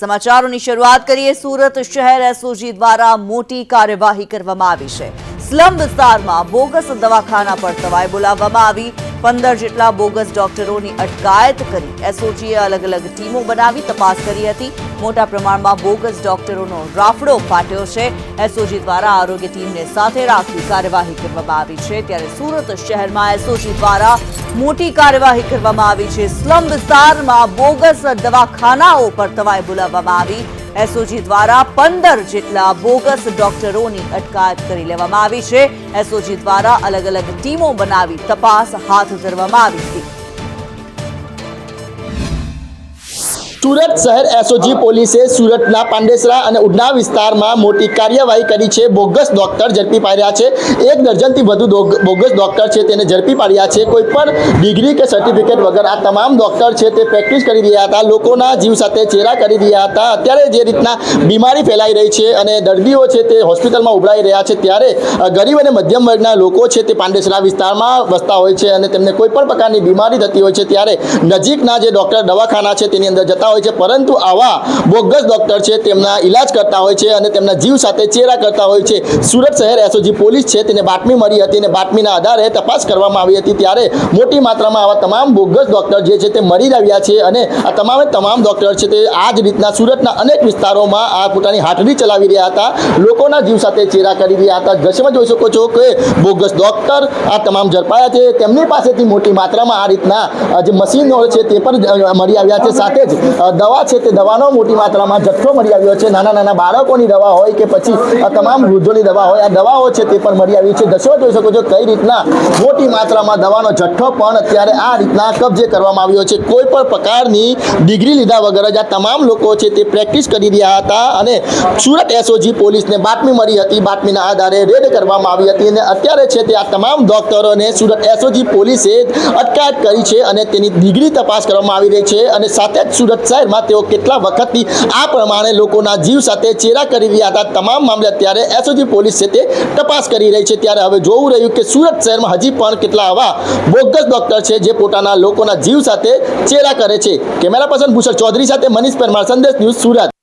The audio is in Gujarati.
સમાચારોની શરૂઆત કરીએ. સુરત શહેર એસઓજી દ્વારા મોટી કાર્યવાહી કરવામાં આવી છે. સ્લમ વિસ્તારમાં બોગસ દવાખાના પર તવાઈ બોલાવવામાં આવી. પંદર જેટલા બોગસ ડોક્ટરોની અટકાયત કરી એસઓજીએ અલગ અલગ ટીમો બનાવી તપાસ કરી હતી. મોટા પ્રમાણમાં બોગસ ડોક્ટરોનો રાફડો ફાટ્યો છે. એસઓજી દ્વારા આરોગ્ય ટીમને સાથે રાખી કાર્યવાહી કરવામાં આવી છે. ત્યારે સુરત શહેરમાં એસઓજી દ્વારા મોટી કાર્યવાહી કરવામાં આવી છે. સ્લમ વિસ્તારમાં બોગસ દવાખાનાઓ પર તવાઈ બોલાવવામાં આવી. એસઓજી દ્વારા પંદર જેટલા બોગસ ડોક્ટરોની અટકાયત કરી લેવામાં આવી છે. એસઓજી દ્વારા અલગ અલગ ટીમો બનાવી તપાસ હાથ ધરવામાં આવી હતી. સુરત શહેર એસઓજી પોલીસે સુરતના પાંડેસરા અને ઉડના વિસ્તારમાં મોટી કાર્યવાહી કરી છે. બોગસ ડોક્ટર ઝડપી પાડ્યા છે. એક દર્જનથી વધુ બોગસ ડોક્ટર છે તેને ઝડપી પાડ્યા છે. કોઈ પણ ડિગ્રી કે સર્ટિફિકેટ વગર આ તમામ ડોક્ટર છે તે પ્રેક્ટિસ કરી રહ્યા હતા. લોકોના જીવ સાથે ચેરા કરી રહ્યા હતા. અત્યારે જે રીતના બીમારી ફેલાઈ રહી છે અને દર્દીઓ છે તે હોસ્પિટલમાં ઉભરાઈ રહ્યા છે, ત્યારે ગરીબ અને મધ્યમ વર્ગના લોકો છે તે પાંડેસરા વિસ્તારમાં વસતા હોય છે અને તેમને કોઈ પણ પ્રકારની બીમારી થતી હોય છે, ત્યારે નજીકના જે ડોક્ટર દવાખાના છે તેની અંદર જતા હોય છે, પરંતુ આવા બોગસ ડોક્ટર છે, તેમના ઈલાજ કરતા હોય છે અને તેમના જીવ સાથે ચેરા કરતા હોય છે. સુરત શહેર એસઓજી પોલીસ છે, તેને બાતમી મળી હતી અને બાતમીના આધારે તપાસ કરવામાં આવી હતી ત્યારે મોટી માત્રામાં આવા તમામ બોગસ ડોક્ટર જે છે તે મળી આવ્યા છે અને આ તમામે તમામ ડોક્ટર છે તે આ જ રીતના સુરતના અનેક વિસ્તારોમાં આ પોતાની હાટડી ચલાવી રહ્યા હતા. લોકોના જીવ સાથે ચેરા કરી રહ્યા હતા. દ્રશ્યમાં જોઈ શકો છો કે બોગસ ડોક્ટર આ તમામ ઝડપાયા છે. તેમની પાસેથી મોટી માત્રામાં આ રીતના જે મશીનો છે તે પણ મળી આવ્યા છે. સાથે જ દવા છે તે દવાનો મોટી માત્રામાં જથ્થો મળી આવ્યો છે. નાના નાના બાળકોની દવા હોય કે પછી આ તમામ વૃદ્ધોની દવા હોય, આ દવાઓ છે તે પણ મળી આવી છે. દશો જોઈ શકો છો કઈ રીતના મોટી માત્રામાં દવાનો જથ્થો પણ અત્યારે આ રીતના કબજે કરવામાં આવ્યો છે. કોઈ પણ પ્રકારની ડિગ્રી લીધા વગર જ આ તમામ લોકો છે તે પ્રેક્ટિસ કરી રહ્યા હતા અને સુરત એસઓજી પોલીસને બાતમી મળી હતી. બાતમીના આધારે રેડ કરવામાં આવી હતી અને અત્યારે છે તે આ તમામ ડોક્ટરોને સુરત એસઓજી પોલીસે અટકાયત કરી છે અને તેની ડિગ્રી તપાસ કરવામાં આવી રહી છે અને સાથે જ સુરત શહેરમાં તેઓ કેટલા વખતથી આ પ્રમાણે લોકોના જીવ સાથે ચેરા કરી રહ્યા હતા, તમામ મામલે અત્યારે એસઓજી પોલીસ છે તે તપાસ કરી રહી છે. ત્યારે હવે જોવું રહ્યું કે સુરત શહેરમાં હજી પણ કેટલા આવા બોગસ ડોક્ટર છે જે પોતાના લોકોના જીવ સાથે ચેરા કરે છે. કેમેરા પર્સન ભૂષણ ચૌધરી સાથે મનીષ પરમાર, સંદેશ ન્યૂઝ સુરત.